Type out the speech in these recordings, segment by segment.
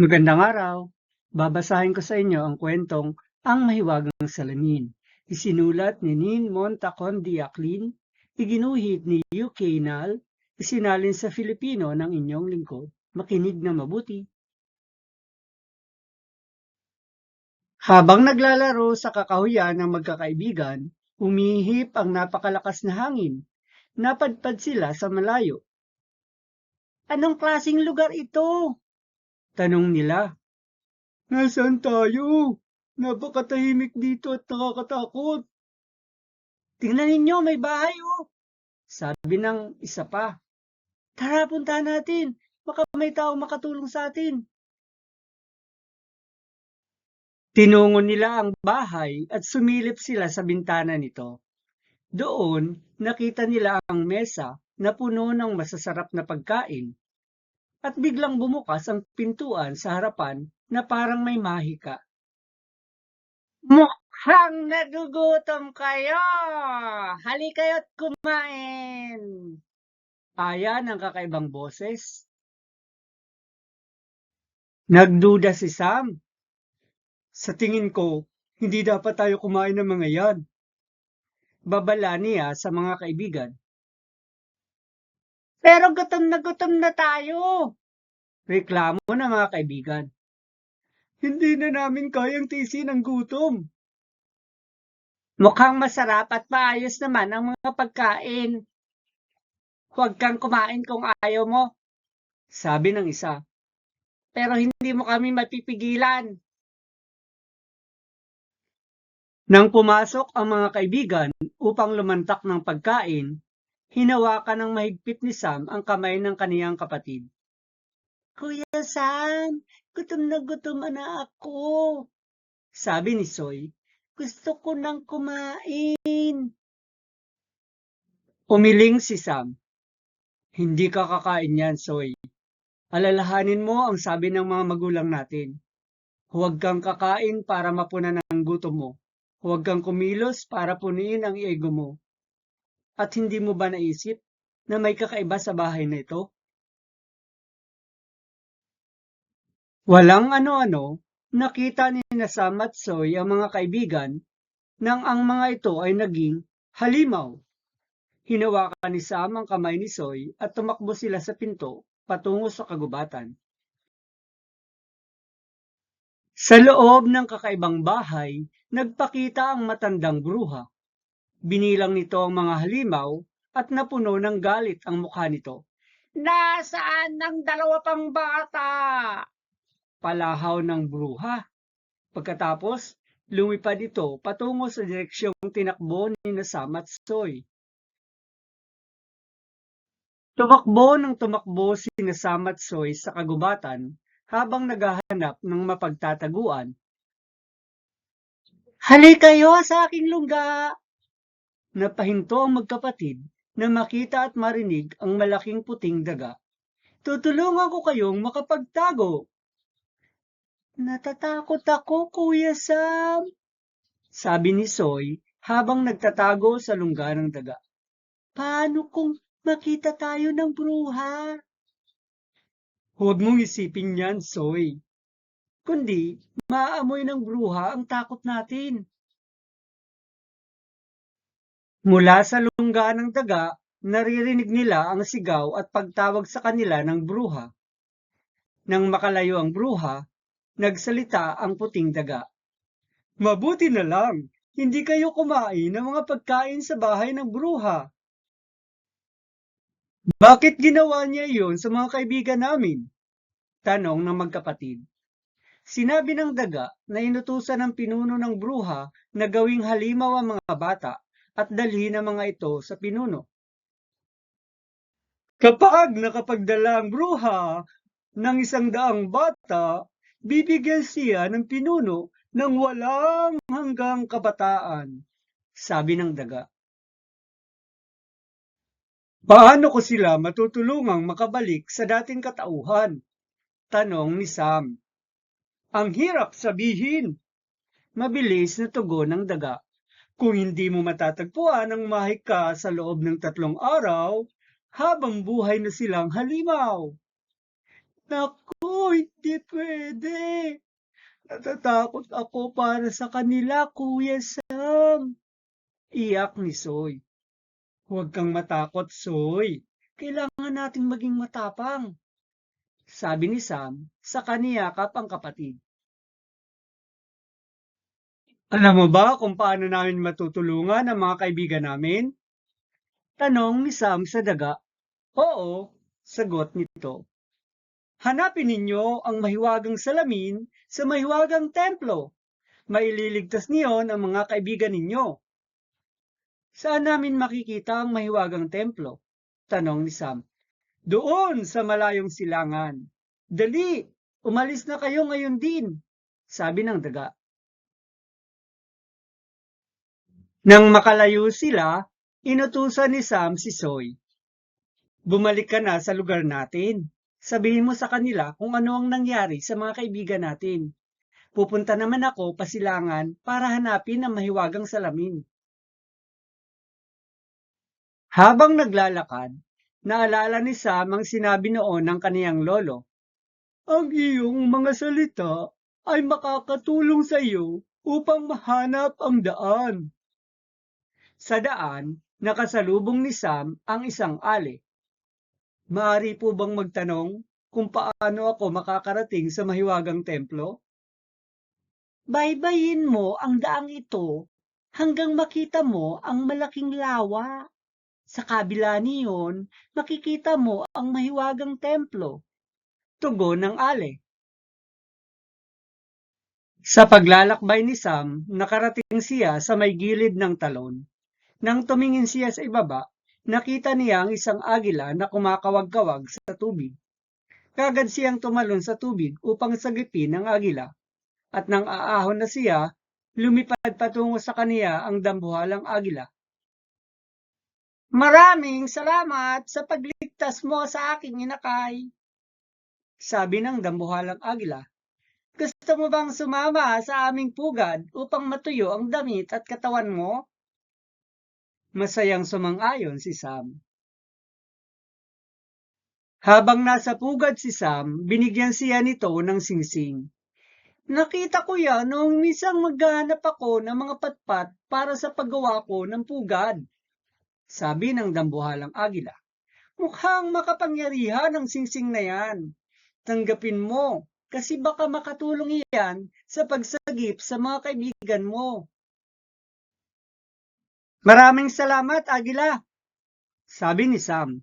Magandang araw. Babasahin ko sa inyo ang kwentong Ang Mahiwagang Salamin. Isinulat ni Nin Montacon Diaclin, iginuhit ni UK Nal, isinalin sa Filipino ng inyong lingkod. Makinig na mabuti. Habang naglalaro sa kakahuyan ng magkakaibigan, umihip ang napakalakas na hangin. Napadpad sila sa malayo. Anong klasing lugar ito? Tanong nila. Nasaan tayo? Napakatahimik dito at nakakatakot. Tingnan ninyo, may bahay oh. Sabi ng isa pa. Tara, punta natin. Baka may tao makatulong sa atin. Tinungo nila ang bahay at sumilip sila sa bintana nito. Doon, nakita nila ang mesa na puno ng masasarap na pagkain at biglang bumukas ang pintuan sa harapan na parang may mahika. Mukhang nagugutom kayo! Hali kayo't kumain! Aya ng kakaibang boses. Nagduda si Sam. Sa tingin ko, hindi dapat tayo kumain ng mga yan. Babala niya sa mga kaibigan. Pero gutom na gutom na tayo. Reklamo ng mga kaibigan. Hindi na namin kayang tisin ang gutom. Mukhang masarap at maayos naman ang mga pagkain. Huwag kang kumain kung ayaw mo, sabi ng isa. Pero hindi mo kami mapipigilan. Nang pumasok ang mga kaibigan upang lumantak ng pagkain, hinawakan ng mahigpit ni Sam ang kamay ng kaniyang kapatid. Kuya Sam, gutom na gutom na ako. Sabi ni Soy, gusto ko nang kumain. Umiling si Sam. Hindi ka kakain yan, Soy. Alalahanin mo ang sabi ng mga magulang natin. Huwag kang kakain para mapunan ang gutom mo. Huwag kang kumilos para puniin ang ego mo. At hindi mo ba naisip na may kakaiba sa bahay na ito? Walang ano-ano, nakita ni Sam at Soy ang mga kaibigan nang ang mga ito ay naging halimaw. Hinawakan ni Sam ang kamay ni Soy at tumakbo sila sa pinto patungo sa kagubatan. Sa loob ng kakaibang bahay, nagpakita ang matandang bruha. Binilang nito ang mga halimaw at napuno ng galit ang mukha nito. Nasaan ang dalawa pang bata? Palahaw ng bruha. Pagkatapos, lumipad ito patungo sa direksyong tinakbo ni Nasam at Soy. Tumakbo ng tumakbo si Nasam at Soy sa kagubatan habang naghahanap ng mapagtataguan. Hali kayo sa aking lungga! Napahinto ang magkapatid na makita at marinig ang malaking puting daga. Tutulungan ko kayong makapagtago. Natatakot ako, Kuya Sam. Sabi ni Soy habang nagtatago sa lungga ng daga. Paano kung makita tayo ng bruha? Huwag mong isipin yan, Soy. Kundi, maaamoy ng bruha ang takot natin. Mula sa lungga ng daga, naririnig nila ang sigaw at pagtawag sa kanila ng bruha. Nang makalayo ang bruha, nagsalita ang puting daga. Mabuti na lang, hindi kayo kumain ng mga pagkain sa bahay ng bruha. Bakit ginawa niya iyon sa mga kaibigan namin? Tanong ng magkapatid. Sinabi ng daga na inutusan ng pinuno ng bruha na gawing halimaw ang mga bata at dalhin ang mga ito sa pinuno. Kapag nakapagdala ang bruha ng isang daang bata, bibigyan siya ng pinuno ng walang hanggang kabataan, sabi ng daga. Paano ko sila matutulungang makabalik sa dating katauhan? Tanong ni Sam. Ang hirap sabihin. Mabilis na tugon ng daga. Kung hindi mo matatagpuan ang mahika sa loob ng tatlong araw, habang buhay na silang halimaw. Naku, hindi pwede. Natatakot ako para sa kanila, Kuya Sam. Iyak ni Soy. Huwag kang matakot, Soy. Kailangan nating maging matapang. Sabi ni Sam sa kaniyakap ang kapatid. Alam mo ba kung paano namin matutulungan ang mga kaibigan namin? Tanong ni Sam sa daga. Oo, sagot nito. Hanapin ninyo ang mahiwagang salamin sa mahiwagang templo. Maililigtas niyon ang mga kaibigan ninyo. Saan namin makikita ang mahiwagang templo? Tanong ni Sam. Doon sa malayong silangan. Dali, umalis na kayo ngayon din, sabi ng daga. Nang makalayo sila, inutusan ni Sam si Soy. Bumalik ka na sa lugar natin. Sabihin mo sa kanila kung ano ang nangyari sa mga kaibigan natin. Pupunta naman ako pasilangan para hanapin ang mahiwagang salamin. Habang naglalakad, naalala ni Sam ang sinabi noon ng kaniyang lolo. Ang iyong mga salita ay makakatulong sa iyo upang mahanap ang daan. Sa daan, nakasalubong ni Sam ang isang ali. Maari po bang magtanong kung paano ako makakarating sa mahiwagang templo? Baybayin mo ang daang ito hanggang makita mo ang malaking lawa. Sa kabila niyon, makikita mo ang mahiwagang templo. Tugon ng ale. Sa paglalakbay ni Sam, nakarating siya sa may gilid ng talon. Nang tumingin siya sa ibaba, nakita niya ang isang agila na kumakawag-kawag sa tubig. Kagad siyang tumalon sa tubig upang sagipin ang agila. At nang aahon na siya, lumipad patungo sa kaniya ang dambuhalang agila. Maraming salamat sa pagligtas mo sa aking inakay. Sabi ng dambuhalang agila. Gusto mo bang sumama sa aming pugad upang matuyo ang damit at katawan mo? Masayang sumang-ayon si Sam. Habang nasa pugad si Sam, binigyan siya nito ng singsing. Nakita ko yan noong misang maghahanap ako ng mga patpat para sa paggawa ko ng pugad. Sabi ng dambuhalang agila. Mukhang makapangyarihan ang singsing na yan. Tanggapin mo, kasi baka makatulong iyan sa pagsagip sa mga kaibigan mo. Maraming salamat, Agila. Sabi ni Sam.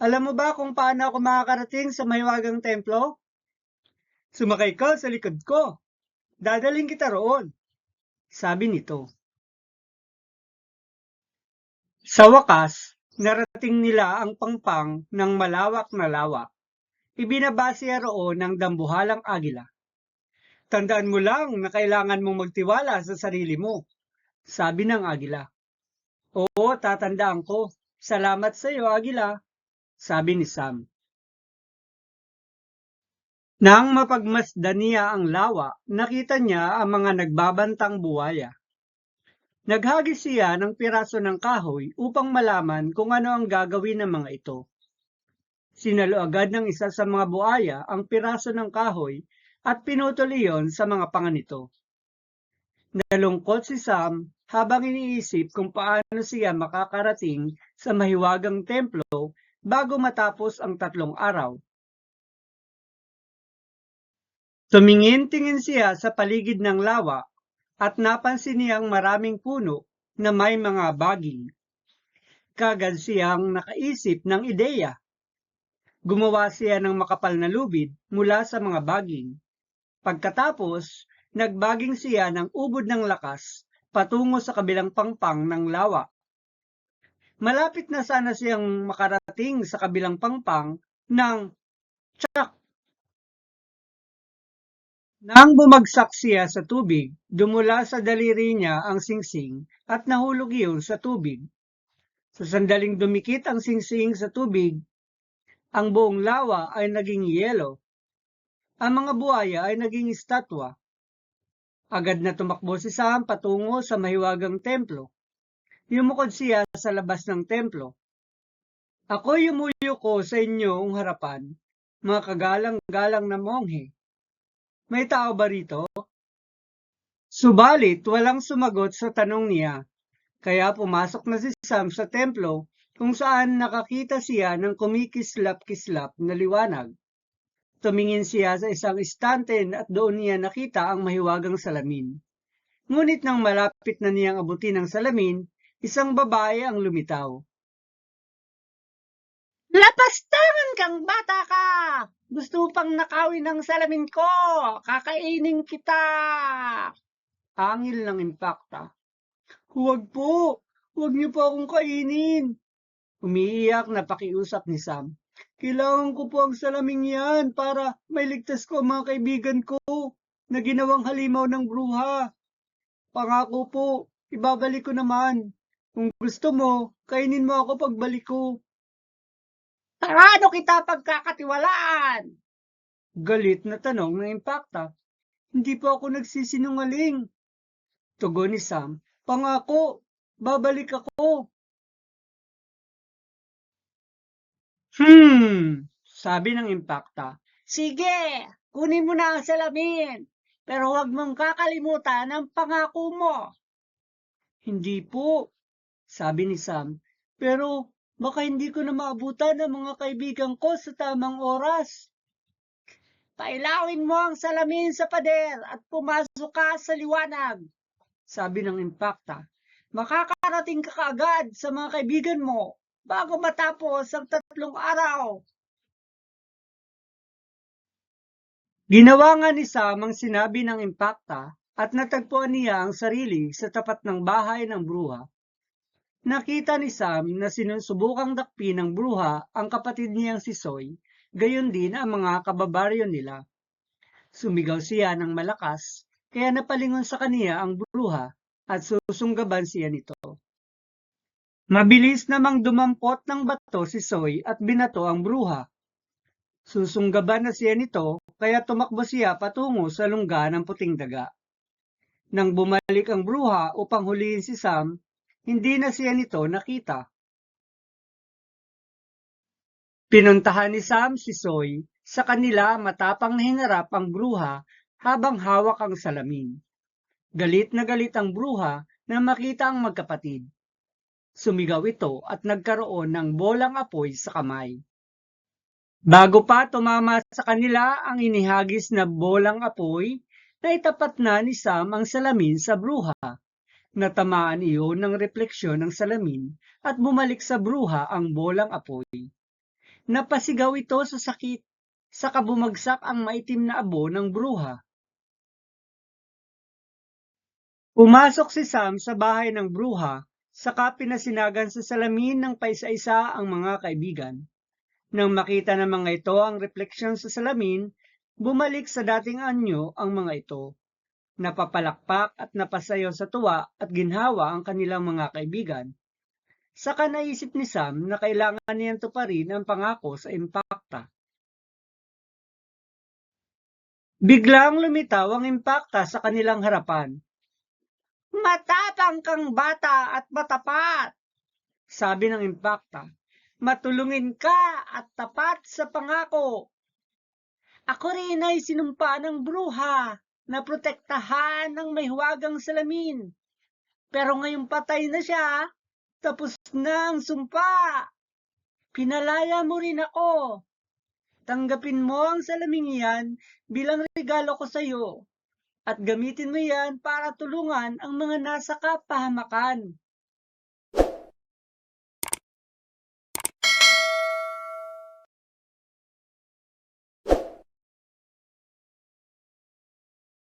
Alam mo ba kung paano ako makakarating sa mahiwagang templo? Sumakay ka sa likod ko. Dadaling kita roon. Sabi nito. Sa wakas, narating nila ang pangpang ng malawak na lawa. Ibinaba siya roon ng dambuhalang agila. Tandaan mo lang na kailangan mong magtiwala sa sarili mo. Sabi ng agila. Oo, tatandaan ko. Salamat sa iyo, agila. Sabi ni Sam. Nang mapagmasdan niya ang lawa, nakita niya ang mga nagbabantang buwaya. Naghagis siya ng piraso ng kahoy upang malaman kung ano ang gagawin ng mga ito. Sinalo agad ng isa sa mga buaya ang piraso ng kahoy at pinutol iyon sa mga panga nito. Nalungkot si Sam habang iniisip kung paano siya makakarating sa mahiwagang templo bago matapos ang tatlong araw. Tumingin-tingin siya sa paligid ng lawa at napansin niyang maraming puno na may mga baging. Kagad siyang nakaisip ng ideya. Gumawa siya ng makapal na lubid mula sa mga baging. Pagkatapos, nagbaging siya ng ubod ng lakas patungo sa kabilang pangpang ng lawa. Malapit na sana siyang makarating sa kabilang pangpang ng tsak. Nang bumagsak siya sa tubig, dumula sa daliri niya ang singsing at nahulog iyon sa tubig. Sa sandaling dumikit ang singsing sa tubig, ang buong lawa ay naging yelo. Ang mga buhaya ay naging estatwa. Agad na tumakbo si Sam patungo sa mahiwagang templo. Yumukod siya sa labas ng templo. Ako yumuyo ko sa inyong harapan, mga kagalang-galang na monghe. May tao ba rito? Subalit walang sumagot sa tanong niya, kaya pumasok na si Sam sa templo kung saan nakakita siya ng kumikislap-kislap na liwanag. Tumingin siya sa isang istante at doon niya nakita ang mahiwagang salamin. Ngunit nang malapit na niyang abutin ang salamin, isang babae ang lumitaw. Lapastangan kang bata ka! Gusto pang nakawin ang salamin ko! Kakainin kita! Angil ng impakta. Huwag po! Huwag niyo po akong kainin! Umiiyak na pakiusap ni Sam. Kailangan ko po ang salaming yan para may ligtas ko ang mga kaibigan ko na ginawang halimaw ng bruha. Pangako po, ibabalik ko naman. Kung gusto mo, kainin mo ako pagbalik ko. Paano kita pagkakatiwalaan? Galit na tanong ng impakta. Hindi po ako nagsisinungaling. Tugon ni Sam, pangako, babalik ako. Hmm, sabi ng impakta. Sige, kunin mo na ang salamin, pero huwag mong kakalimutan ang pangako mo. Hindi po, sabi ni Sam, pero baka hindi ko na maabutan ang mga kaibigan ko sa tamang oras. Pailawin mo ang salamin sa pader at pumasok ka sa liwanag, sabi ng impakta. Makakarating ka kaagad sa mga kaibigan mo bago matapos ang tatlong araw. Ginawa nga ni Sam ang sinabi ng impakta at natagpuan niya ang sarili sa tapat ng bahay ng bruha. Nakita ni Sam na sinusubukang dakpin ng bruha ang kapatid niyang si Soy, gayon din ang mga kababaryo nila. Sumigaw siya ng malakas, kaya napalingon sa kaniya ang bruha at susunggaban siya nito. Mabilis namang dumampot ng bato si Soy at binato ang bruha. Susunggaban na siya nito kaya tumakbo siya patungo sa lungga ng puting daga. Nang bumalik ang bruha upang hulihin si Sam, hindi na siya nito nakita. Pinuntahan ni Sam si Soy sa kanila matapang na hinarap ang bruha habang hawak ang salamin. Galit na galit ang bruha na makita ang magkapatid. Sumigaw ito at nagkaroon ng bolang apoy sa kamay. Bago pa tumama sa kanila ang inihagis na bolang apoy, naitapat na ni Sam ang salamin sa bruha. Natamaan iyon ng refleksyon ng salamin at bumalik sa bruha ang bolang apoy. Napasigaw ito sa sakit, saka bumagsak ang maitim na abo ng bruha. Pumasok si Sam sa bahay ng bruha, saka pinasinagan sa salamin ng paisa-isa ang mga kaibigan. Nang makita ng mga ito ang refleksyon sa salamin, bumalik sa dating anyo ang mga ito. Napapalakpak at napasayaw sa tuwa at ginhawa ang kanilang mga kaibigan. Saka naisip ni Sam na kailangan niyang tuparin ang pangako sa impakta. Biglang lumitaw ang impakta sa kanilang harapan. Matapang kang bata at matapat, sabi ng impakta. Matulungin ka at tapat sa pangako. Ako rin ay sinumpa ng bruha na protektahan ng may huwagang salamin. Pero ngayong patay na siya, tapos na ang sumpa. Pinalaya mo rin ako. Tanggapin mo ang salaming yan bilang regalo ko sa iyo at gamitin mo yan para tulungan ang mga nasa kapahamakan.